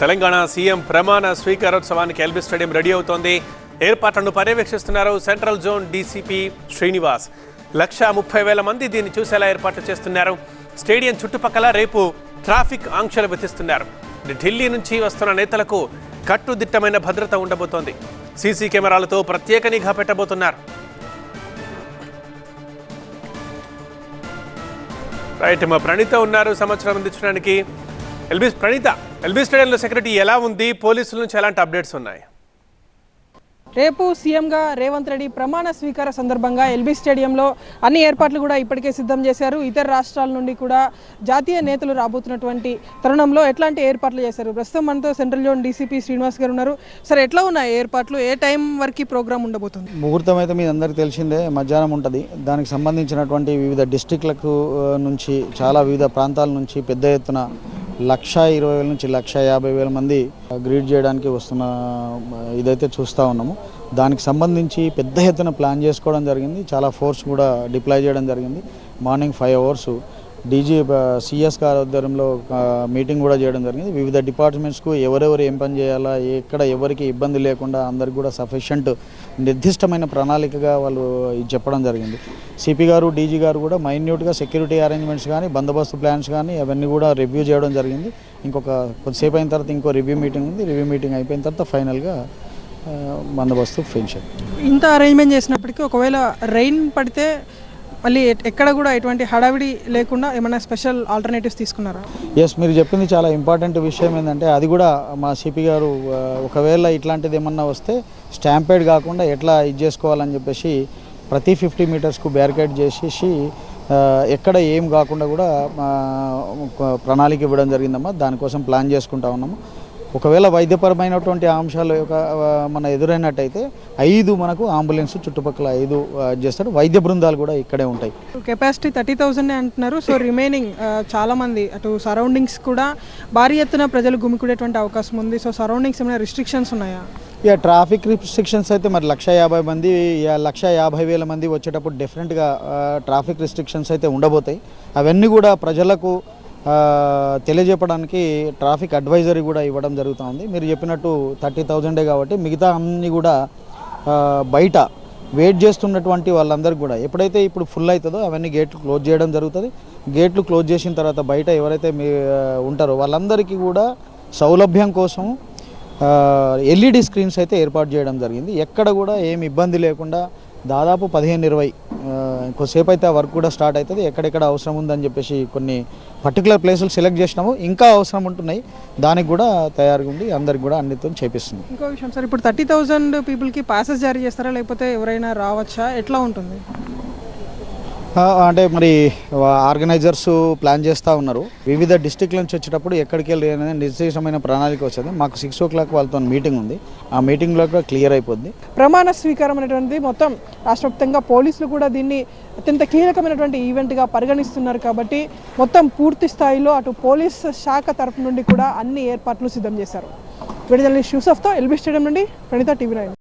Telangana CM ప్రమాణ స్వీకారోత్సవానికి LB stadium ready అవుతోంది. ఏర్పాట్లను పర్యవేక్షిస్తున్నారు సెంట్రల్ జోన్ డీసీపీ శ్రీనివాస్. లక్ష ముప్పై వేల మంది దీన్ని చూసేలా ఏర్పాట్లు చేస్తున్నారు. స్టేడియం చుట్టుపక్కల రేపు ట్రాఫిక్ ఆంక్షలు విధిస్తున్నారు. ఢిల్లీ నుంచి వస్తున్న నేతలకు కట్టుదిట్టమైన భద్రత ఉండబోతోంది. సీసీ కెమెరాలతో ప్రత్యేక నిఘా పెట్టబోతున్నారు. రైట్ మా ప్రణీత ఉన్నారు. సంవత్సరం అందించడానికి ఎల్బీ ప్రణీత. ఎల్బీ స్టేడియంలో సెక్యూరిటీ ఎలా ఉంది? పోలీసుల నుంచి ఎలాంటి అప్డేట్స్ ఉన్నాయి? రేపు సీఎంగా రేవంత్ రెడ్డి ప్రమాణ స్వీకార సందర్భంగా ఎల్బీ స్టేడియంలో అన్ని ఏర్పాట్లు కూడా ఇప్పటికే సిద్ధం చేశారు. ఇతర రాష్ట్రాల నుండి కూడా జాతీయ నేతలు రాబోతున్నటువంటి తరుణంలో ఎట్లాంటి ఏర్పాట్లు చేశారు? ప్రస్తుతం మనతో సెంట్రల్ జోన్ డీసీపీ శ్రీనివాస్ గారు ఉన్నారు. సరే ఎట్లా ఉన్నాయి ఏర్పాట్లు? ఏ టైం వరకు ప్రోగ్రామ్ ఉండబోతుంది? ముహూర్తం అయితే మీ అందరికీ తెలిసిందే మధ్యాహ్నం ఉంటుంది. దానికి సంబంధించినటువంటి వివిధ డిస్టిక్లకు నుంచి చాలా వివిధ ప్రాంతాల నుంచి పెద్ద ఎత్తున లక్ష ఇరవై వేల నుంచి లక్ష యాభై వేల మంది గ్రీడ్ చేయడానికి వస్తున్న ఇదైతే చూస్తూ ఉన్నాము. దానికి సంబంధించి పెద్ద ఎత్తున ప్లాన్ చేసుకోవడం జరిగింది. చాలా ఫోర్స్ కూడా డిప్లాయ్ చేయడం జరిగింది. Morning five hours DG CS గారి ఆధ్వర్యంలో మీటింగ్ కూడా చేయడం జరిగింది. వివిధ డిపార్ట్మెంట్స్కు ఎవరెవరు ఏం పని చేయాలా ఎక్కడ ఎవరికి ఇబ్బంది లేకుండా అందరికి కూడా సఫిషియంట్ నిర్దిష్టమైన ప్రణాళికగా వాళ్ళు చెప్పడం జరిగింది. సిపి గారు డీజీ గారు కూడా మైన్యూట్గా సెక్యూరిటీ అరేంజ్మెంట్స్ కానీ బందోబస్తు ప్లాన్స్ కానీ అవన్నీ కూడా రివ్యూ చేయడం జరిగింది. ఇంకొక కొద్దిసేపు అయిన తర్వాత ఇంకో రివ్యూ మీటింగ్ ఉంది. రివ్యూ మీటింగ్ అయిపోయిన తర్వాత ఫైనల్గా బందోబస్తు ఫినిష్ ఇంత అరేంజ్మెంట్ చేసినప్పటికీ ఒకవేళ రెయిన్ పడితే మళ్ళీ ఎక్కడ కూడా ఎటువంటి హడావిడి లేకుండా ఏమైనా స్పెషల్ ఆల్టర్నేటివ్స్ తీసుకున్నారా? ఎస్ మీరు చెప్పింది చాలా ఇంపార్టెంట్ విషయం ఏంటంటే అది కూడా మా సిపి గారు ఒకవేళ ఇట్లాంటిది ఏమన్నా వస్తే స్టాంపేడ్ కాకుండా ఎట్లా ఇది చేసుకోవాలని చెప్పేసి ప్రతి ఫిఫ్టీ మీటర్స్కు బ్యారికేడ్ చేసేసి ఎక్కడ ఏం కాకుండా కూడా ప్రణాళిక ఇవ్వడం జరిగిందమ్మా. దానికోసం ప్లాన్ చేసుకుంటా ఉన్నాము. ఒకవేళ వైద్యపరమైనటువంటి అంశాలు మన ఎదురైనట్టయితే ఐదు మనకు అంబులెన్స్ చుట్టుపక్కల ఐదు చేస్తారు. వైద్య బృందాలు కూడా ఇక్కడే ఉంటాయి. కెపాసిటీ థర్టీ థౌజండ్ అంటున్నారు. సో రిమైనింగ్ చాలా మంది అటు సరౌండింగ్స్ కూడా భారీ ఎత్తున ప్రజలు గుమికూడేటువంటి అవకాశం ఉంది. సో సరౌండింగ్స్ ఏమైనా రిస్ట్రిక్షన్స్ ఉన్నాయా? ఇక ట్రాఫిక్ రిస్ట్రిక్షన్స్ అయితే మరి లక్ష యాభై మంది లక్ష యాభై వేల మంది వచ్చేటప్పుడు డెఫినెట్గా ట్రాఫిక్ రిస్ట్రిక్షన్స్ అయితే ఉండబోతాయి. అవన్నీ కూడా ప్రజలకు తెలియజెప్పడానికి ట్రాఫిక్ అడ్వైజరీ కూడా ఇవ్వడం జరుగుతూ ఉంది. మీరు చెప్పినట్టు థర్టీ థౌజండే కాబట్టి మిగతా అన్నీ కూడా బయట వెయిట్ చేస్తున్నటువంటి వాళ్ళందరికీ కూడా ఎప్పుడైతే ఇప్పుడు ఫుల్ అవుతుందో అవన్నీ గేట్లు క్లోజ్ చేయడం జరుగుతుంది. గేట్లు క్లోజ్ చేసిన తర్వాత బయట ఎవరైతే మీ ఉంటారో వాళ్ళందరికీ కూడా సౌలభ్యం కోసం ఎల్ఈడి స్క్రీన్స్ అయితే ఏర్పాటు చేయడం జరిగింది. ఎక్కడ కూడా ఏమి ఇబ్బంది లేకుండా దాదాపు పదిహేను ఇరవై కొద్దిసేపు అయితే ఆ వర్క్ కూడా స్టార్ట్ అవుతుంది. ఎక్కడెక్కడ అవసరం ఉందని చెప్పేసి కొన్ని పర్టికులర్ ప్లేసులు సెలెక్ట్ చేసినాము. ఇంకా అవసరం ఉంటున్నాయి. దానికి కూడా తయారుగా ఉండి అందరికి కూడా అన్నితో చేపిస్తుంది ఇంకో విషయం సార్ ఇప్పుడు థర్టీ థౌజండ్ పీపుల్కి పాసెస్ జారీ చేస్తారా? లేకపోతే ఎవరైనా రావచ్చా? ఎట్లా ఉంటుంది? అంటే మరి ఆర్గనైజర్స్ ప్లాన్ చేస్తూ ఉన్నారు. వివిధ డిస్టిక్ల నుంచి వచ్చేటప్పుడు ఎక్కడికి వెళ్ళి అనేది నిర్దేశమైన ప్రణాళిక వచ్చింది మాకు సిక్స్ ఓ క్లాక్ వాళ్ళతో మీటింగ్ ఉంది. ఆ మీటింగ్లో కూడా క్లియర్ అయిపోద్ది. ప్రమాణ స్వీకారం అనేటువంటిది మొత్తం రాష్ట్రవ్యాప్తంగా పోలీసులు కూడా దీన్ని అత్యంత కీలకమైనటువంటి ఈవెంట్గా పరిగణిస్తున్నారు కాబట్టి మొత్తం పూర్తి స్థాయిలో అటు పోలీస్ శాఖ తరపు నుండి కూడా అన్ని ఏర్పాట్లు సిద్ధం చేశారు. విడుదల యూసఫ్తో ఎల్బీ స్టేడియం నుండి ప్రణిత టీవీ నైన్.